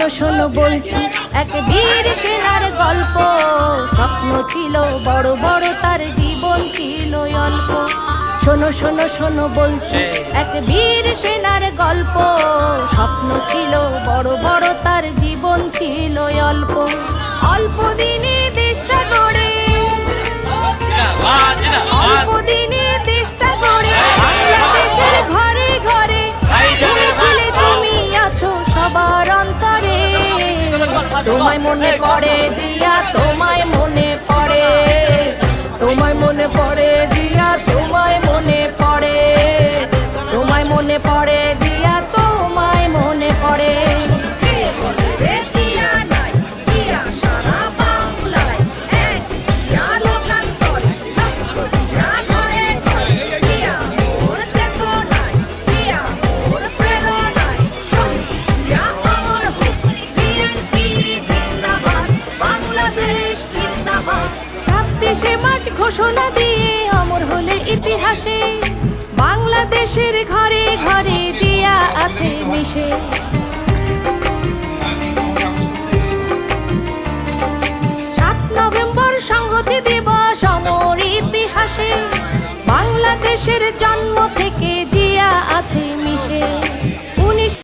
শোনো শোনো বলছি এক বীর সেনার গল্প। স্বপ্ন ছিল বড় বড়, তার জীবন ছিল অল্প। শোনো শোনো শোনো বলছি এক বীর সেনার গল্প। স্বপ্ন ছিল বড় বড়, তার জীবন ছিল অল্প। অল্প দিনে তোমায় মনে পড়ে জিয়া, তোমায় মনে পড়ে। তোমায় মনে পড়ে জিয়া, তোমায় মনে পড়ে। তোমায় মনে পড়ে ছাব্বিশে মার্চ ঘোষণা দিয়ে অমর হলে ইতিহাসে। বাংলাদেশের ঘরে ঘরে জিয়া আছে মিশে। সাত নভেম্বর সংহতি দিবস অমর ইতিহাসে। বাংলাদেশের জন্ম